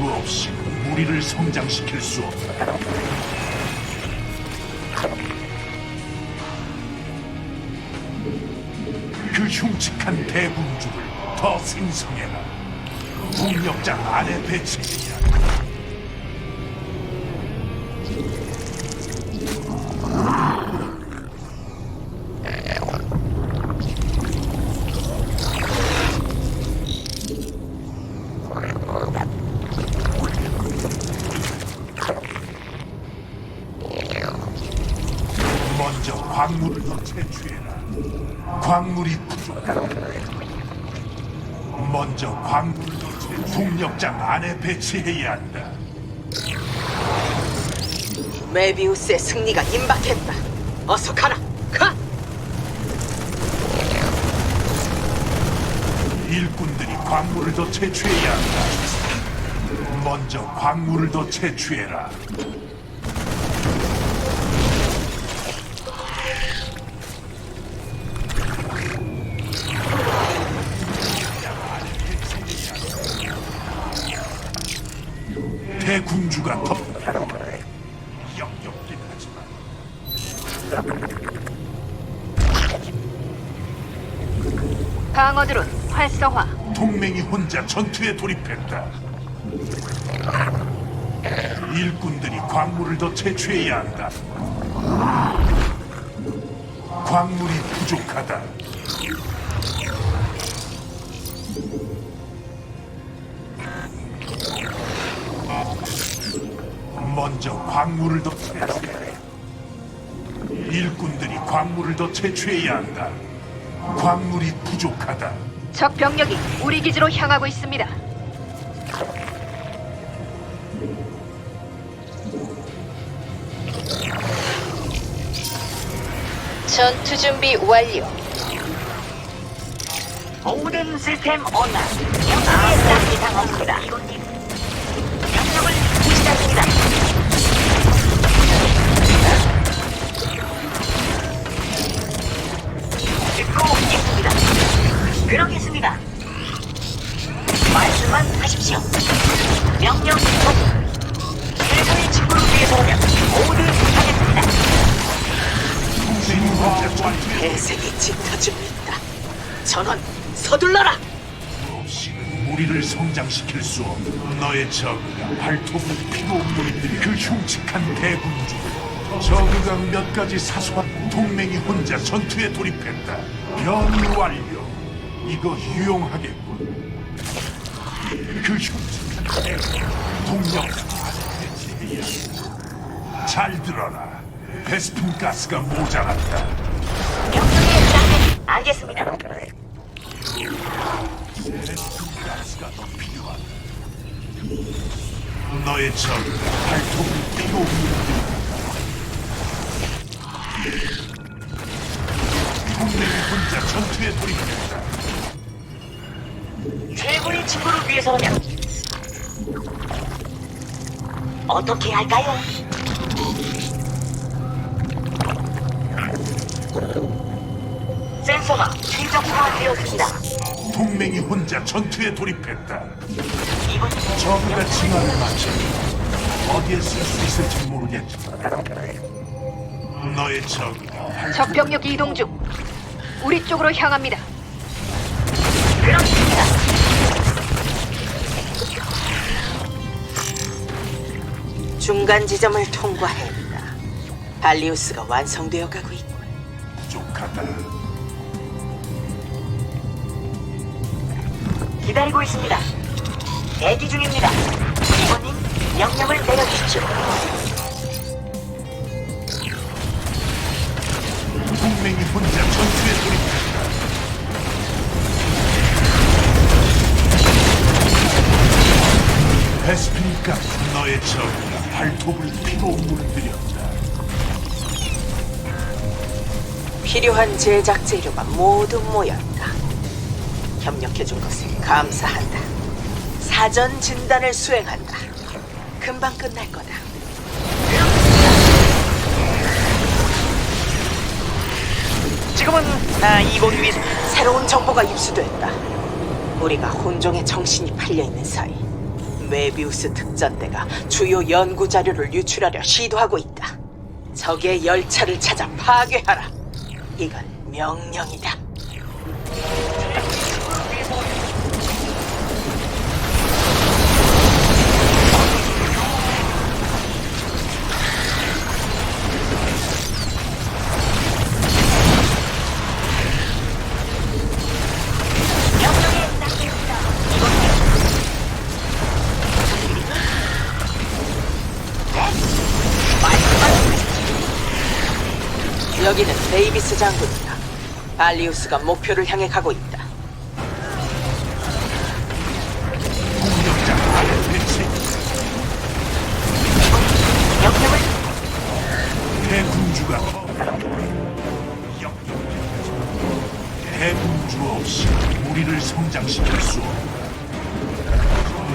대군주 없이 무리를 성장시킬 수 없다. 그 흉측한 대군주를 더 생성해라. 동력장 안에 배치해 먼저 광물을 더 채취. 동력장 안에 배치해야 한다. 메비우스의 승리가 임박했다. 어서 가라. 가. 일꾼들이 광물을 더 채취해야 한다. 먼저 광물을 더 채취해라. 대군주가 더 역겹긴 하지만 방어드론 활성화. 동맹이 혼자 전투에 돌입했다. 일꾼들이 광물을 더 채취해야 한다. 광물이 부족하다. 먼저 광물을 더 채취해. 일꾼들이 광물을 더 채취해야 한다. 광물이 부족하다. 적 병력이 우리 기지로 향하고 있습니다. 전투 준비 완료. 모든 시스템 온라. 이상 없습니다. 명령을 시작합니다. 듣고 있습니다. 그러겠습니다. 말씀만 하십시오. 명령 속. 최고의 친구를 위해서라면 모두 하겠습니다. 대색이 짙어지고 있다. 전원 서둘러라. 무리를 성장시킬 수 없는 너의 저그가 발톱을 피도 없는 그 흉측한 대군주를 저그가 몇 가지 사소한 동맹이 혼자 전투에 돌입했다. 변이 완료. 이거 유용하겠군. 그 흉측한 대군 동력 잘 들어라. 베스핀 가스가 딱 알겠습니다. 가스가 더 필요하다. 너의 적은 발톱을 피고 없는 동맹이 혼자 전투에 돌입했다. 최고의 친구를 위해서라면 어떻게 할까요? 센서가 최적화되었습니다. 동맹이 혼자 전투에 돌입했다. 이번 적가 징화를 마치 어디에 쓸 수 있을지 모르겠지만 너의 적 병력 이동 중. 우리 쪽으로 향합니다. 그렇습니다. 중간 지점을 통과했다. 발리우스가 완성되어 가고 있군. 부족하다. 기다리고 있습니다. 대기 중입니다. 이번님 명령을 내려주십시오. 동맹이 혼자 전투에 돌입다 베스피니까 너의 적이가 발톱을 피로 물들였다. 필요한 제작 재료가 모두 모였다. 협력해준 것에 감사한다. 사전 진단을 수행한다. 금방 끝날 거다. 지금은 아, 이곳 위에서 새로운 정보가 입수됐다. 우리가 혼종의 정신이 팔려 있는 사이 메비우스 특전대가 주요 연구 자료를 유출하려 시도하고 있다. 적의 열차를 찾아 파괴하라. 이건 명령이다. 장군이다. 발리우스가 목표를 향해 가고 있다. 대군주가 대군주 없이 우리를 성장시킬 수 없다.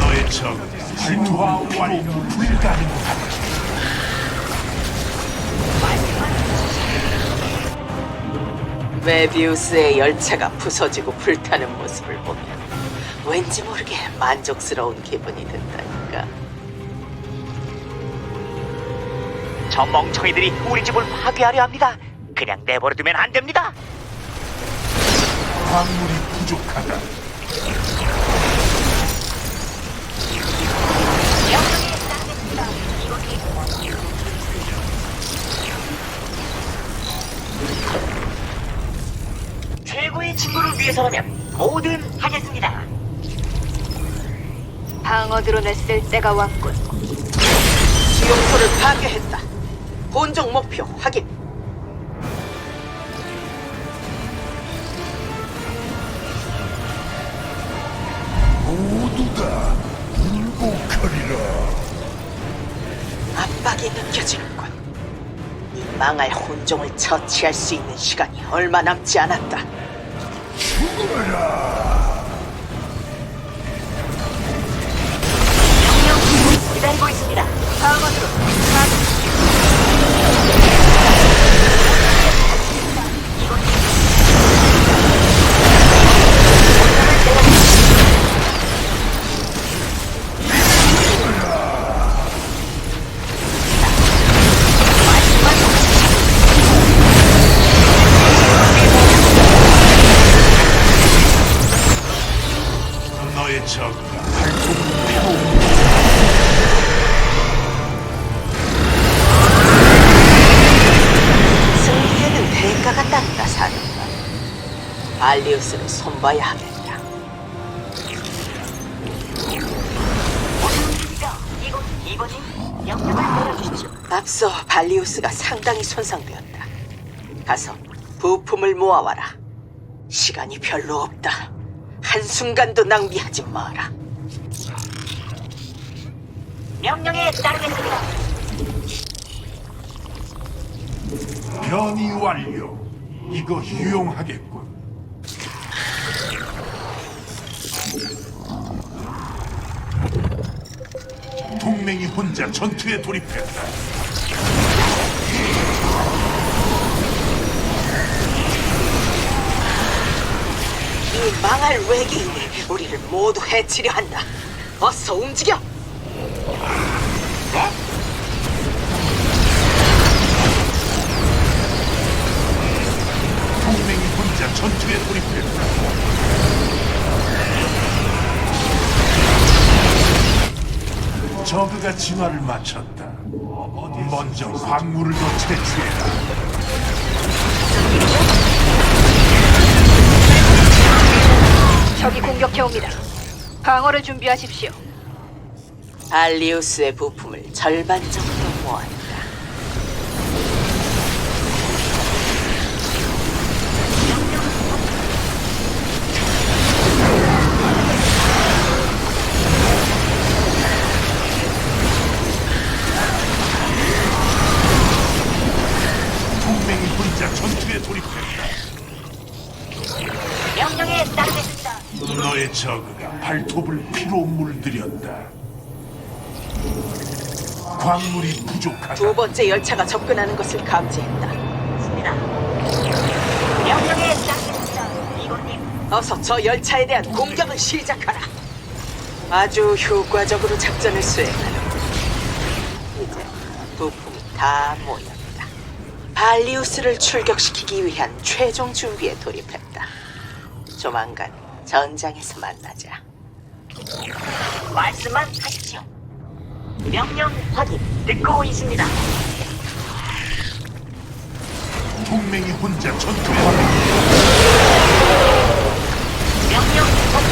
너의 적은 발톱을 피로 불가능하다. 메비우스의 열차가 부서지고 불타는 모습을 보면 왠지 모르게 만족스러운 기분이 든다니까. 저 멍청이들이 우리 집을 파괴하려 합니다. 그냥 내버려두면 안 됩니다. 광물이 부족하다. 최고의 친구를 위해서라면 뭐든 하겠습니다. 방어 드론을 쓸 때가 왔군. 수용소를 파괴했다. 본종 목표 확인. 모두 다 굴복하리라. 압박이 느껴지는군. 이 망할 혼종을 처치할 수 있는 시간이 얼마 남지 않았다. 있습니다. 명령을 내려주십시오. 앞서 발리우스가 상당히 손상되었다. 가서 부품을 모아와라. 시간이 별로 없다. 한순간도 낭비하지 마라. 명령에 따르겠습니다. 변이 완료. 이거 유용하겠군. 동맹이 혼자 전투에 돌입했다. 이 망할 외계인이 우리를 모두 해치려 한다. 어서 움직여! 동맹이 혼자 전투에 돌입했다. 저그가 진화를 마쳤다. 먼저 광물을 더 채취해라. 적이 공격해 옵니다. 방어를 준비하십시오. 발리우스의 부품을 절반 정도 모았다. 저그가 발톱을 피로 물들였다. 광물이 부족하다. 두 번째 열차가 접근하는 것을 감지했다. 있습니다. 명령에 따르겠습니다. 이곳님 어서 저 열차에 대한 공격을 시작하라. 아주 효과적으로 작전을 수행하라. 이제 부품이 다 모였다. 발리우스를 출격시키기 위한 최종 준비에 돌입했다. 조만간 전장에서 만나자. 말씀만 하십시오. 명령 확인 듣고 있습니다. 동맹이 혼자 나섰다. 명령 확인.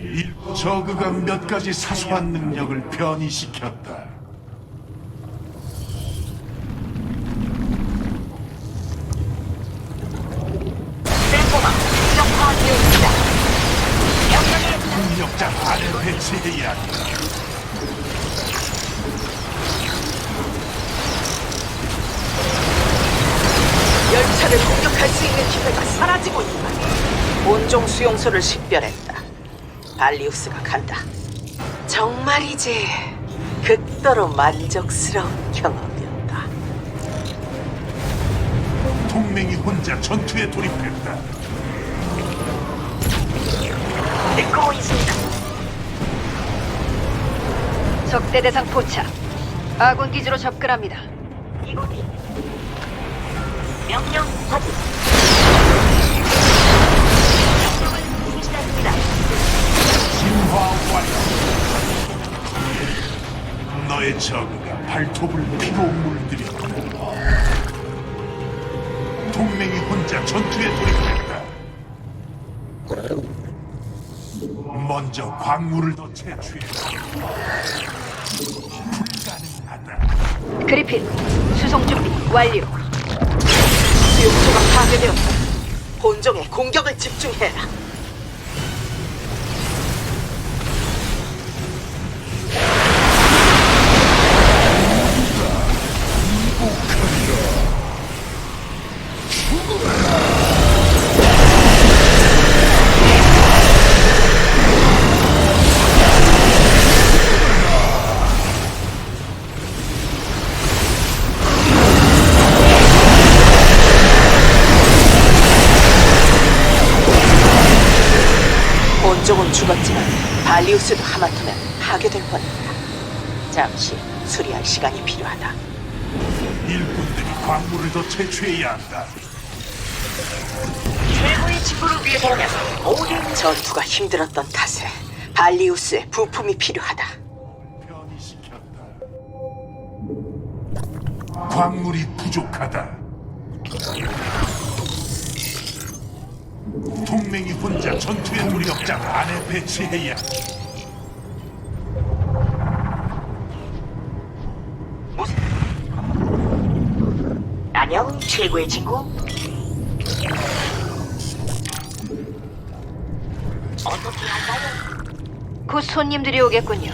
일- 저그가 몇 가지 사소한 능력을 변이시켰다. 센터가 정화되어 있습니다. 명령에 능력자 안에 배치해야 한다. 열차를 공격할 수 있는 기회가 사라지고 있다. 온종 수용소를 식별했다. 발리우스가 간다. 정말이지 극도로 만족스러운 경험이었다. 동맹이 혼자 전투에 돌입했다. 듣고 있습니다. 적대 대상 포착. 아군 기지로 접근합니다. 이곳이 명령 확인. 완료. 너의 저그가 발톱을 피로 물들였다. 동맹이 혼자 전투에 돌입했다. 먼저 광물을 더 채취해. 불가능하다. 그리핀, 수송 준비 완료. 수용소가 파괴되었다. 본종의 공격을 집중해라. 본종은 죽었지만 발리우스도 하마터면 파괴될 뻔했다. 잠시 수리할 시간이 필요하다. 일꾼들이 광물을 더 채취해야 한다. 최고의 친구를 위해서라면 모든 전투가 힘들었던 탓에 발리우스의 부품이 필요하다. 광물이 부족하다. 동맹이 혼자 전투의 무력장 안에 배치해야. 무슨 안녕 최고의 친구. 곧 손님들이 오겠군요.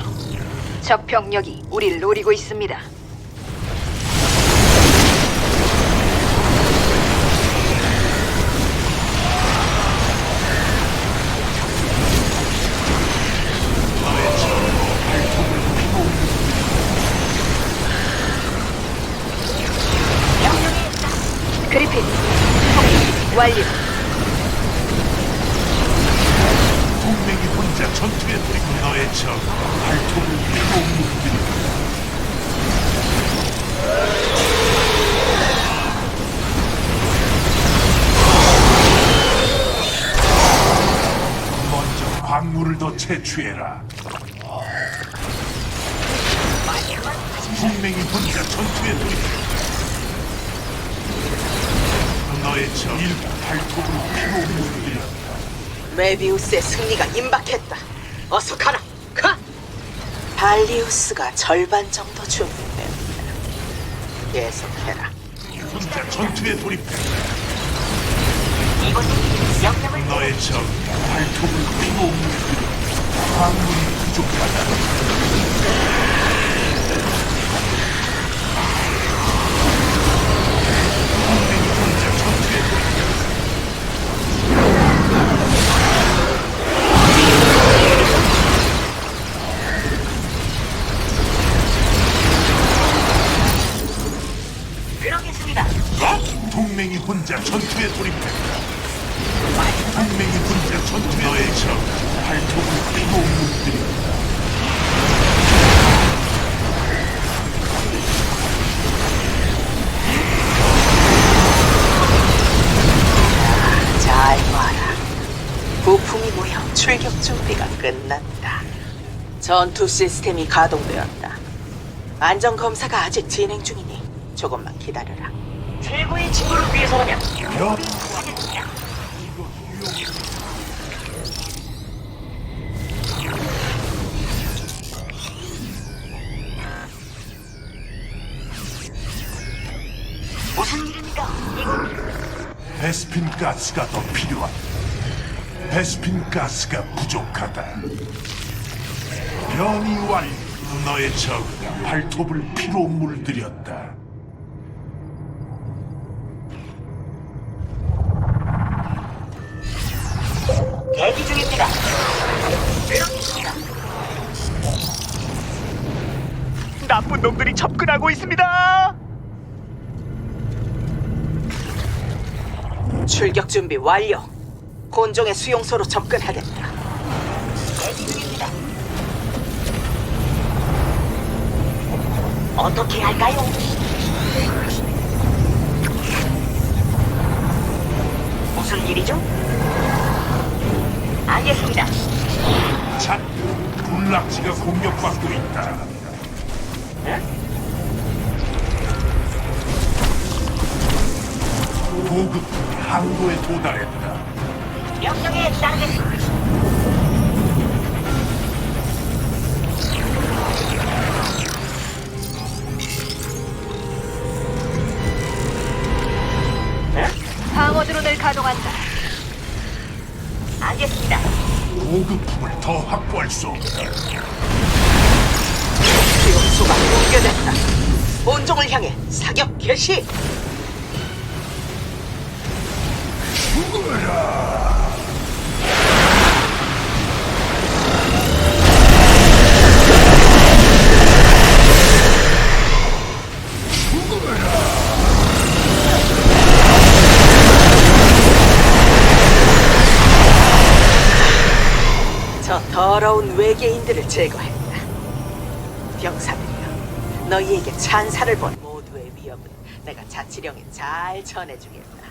적 병력이 우리를 노리고 있습니다. 그리핀, 완료. 돌입 너의 적 발톱을 피고 물들여 먼저 광물을 더 채취해라. 동맹이 혼자 전투에 돌입했다 너의 적 일부 발톱을 피고 물들였다. 메비우스의 승리가 임박했다. 어서 가라. 가. 발리우스가 절반 정도 준비되었다. 계속해라. 혼자 전투에 돌입했다 이곳은 너의 적 발톱을 피고 물들여 광물이 부족하다 끝났다. 전투 시스템이 가동되었다. 안전 검사가 아직 진행 중이니 조금만 기다려라. 최고의 친구를 위해서라면 여. 무슨 일입니까? 이거 베스핀 가스가 더 필요하다. 베스핀 가스가 부족하다. 변이 완 너의 적가 발톱을 피로 물들였다. 대기 중입니다. 나쁜 놈들이 접근하고 있습니다. 출격 준비 완료. 곤종의 수용소로 접근하겠다. 대기 중입니다. 어떻게 할까요? 무슨 일이죠? 알겠습니다. 자, 군락지가 공격받고 있다. 보급 항도에 도달했다. 명령에 따르겠습니다. 방어 드론을 가동한다. 알겠습니다. 보급품을 더 확보할 수 없다. 수용소가 붕괴됐다. 본종을 향해 사격 개시. 저 더러운 외계인들을 제거했다. 병사들이여, 너희에게 찬사를 본 모두의 위협은 내가 자치령에 잘 전해주겠다.